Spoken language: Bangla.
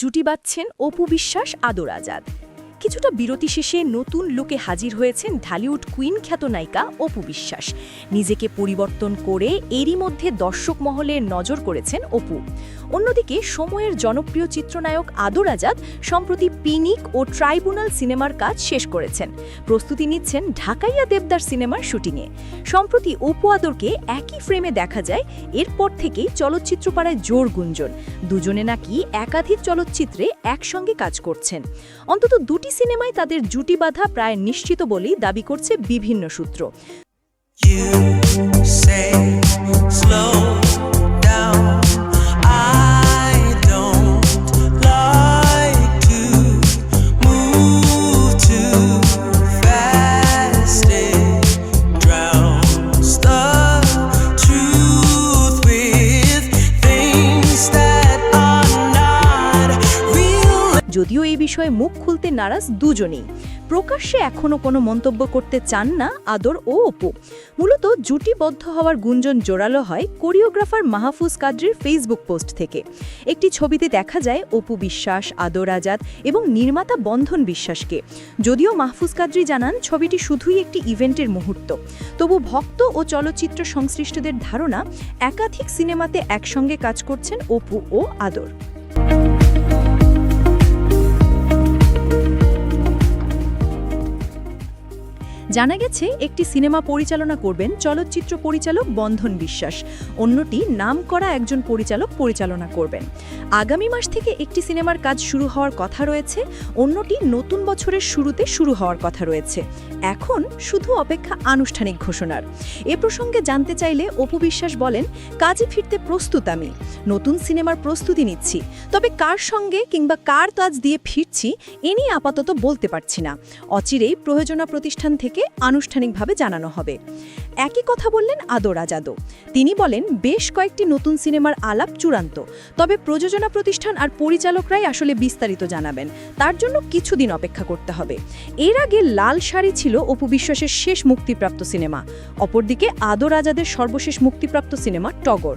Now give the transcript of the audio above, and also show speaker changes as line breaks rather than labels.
জুটি বাঁধছেন অপু বিশ্বাস আদর আজাদ। কিছুটা বিরতি শেষে নতুন লুকে হাজির হয়েছেন ঢালিউড কুইন খ্যাত নায়িকা অপু বিশ্বাস। নিজেকে পরিবর্তন করে এরই মধ্যে দর্শক মহলে নজর করেছেন অপু। অন্যদিকে সময়ের জনপ্রিয় চিত্রনায়ক আদর আজাদ সম্প্রতি পিনিক ও ট্রাইব্যুনাল সিনেমার কাজ শেষ করেছেন। প্রস্তুতি নিচ্ছেন ঢাকাইয়া দেবদার সিনেমার শুটিংয়ে। সম্প্রতি অপু আদরকে একই ফ্রেমে দেখা যায়, এরপর থেকেই চলচ্চিত্র পাড়ায় জোর গুঞ্জন। দুজনে নাকি একাধিক চলচ্চিত্রে একসঙ্গে কাজ করছেন। অন্তত দুটি সিনেমায় তাদের জুটি বাঁধা প্রায় নিশ্চিত বলেই দাবি করছে বিভিন্ন সূত্র। যদিও এই বিষয়ে মুখ খুলতে নারাজ দুজনেই। প্রকাশ্যে এখনও কোনো মন্তব্য করতে চান না আদর ও অপু। মূলত জুটিবদ্ধ হওয়ার গুঞ্জন জোরালো হয় কোরিওগ্রাফার মাহফুজ কাদ্রির ফেসবুক পোস্ট থেকে। একটি ছবিতে দেখা যায় অপু বিশ্বাস, আদর আজাদ এবং নির্মাতা বন্ধন বিশ্বাসকে। যদিও মাহফুজ কাদ্রি জানান, ছবিটি শুধুই একটি ইভেন্টের মুহূর্ত। তবু ভক্ত ও চলচ্চিত্র সংশ্লিষ্টদের ধারণা, একাধিক সিনেমাতে একসঙ্গে কাজ করছেন অপু ও আদর। জানা গেছে, একটি সিনেমা পরিচালনা করবেন চলচ্চিত্র পরিচালক বন্ধন বিশ্বাস। অন্যটি নাম করা একজন পরিচালক পরিচালনা করবেন। আগামী মাস থেকে একটি সিনেমার কাজ শুরু হওয়ার কথা রয়েছে, অন্যটি নতুন বছরের শুরুতে শুরু হওয়ার কথা রয়েছে। এখন শুধু অপেক্ষা আনুষ্ঠানিক ঘোষণার। এ প্রসঙ্গে জানতে চাইলে অপু বিশ্বাস বলেন, কাজে ফিরতে প্রস্তুত আমি। নতুন সিনেমার প্রস্তুতি নিচ্ছি। তবে কার সঙ্গে কিংবা কার কাজ দিয়ে ফিরছি, এ নিয়ে আপাতত বলতে পারছি না। অচিরেই প্রয়োজনা প্রতিষ্ঠান থেকে আনুষ্ঠানিকভাবে জানানো হবে। একই কথা বললেন আদর আজাদও তিনি বলেন, বেশ কয়েকটি নতুন সিনেমার আলাপ চূড়ান্ত, তবে প্রযোজনা প্রতিষ্ঠান আর পরিচালকরাই আসলে বিস্তারিত জানাবেন। তার জন্য কিছুদিন অপেক্ষা করতে হবে। এর আগে লাল শাড়ি ছিল অপু বিশ্বাসের শেষ মুক্তিপ্রাপ্ত সিনেমা, অপরদিকে আদর আজাদের সর্বশেষ মুক্তিপ্রাপ্ত সিনেমা টগর।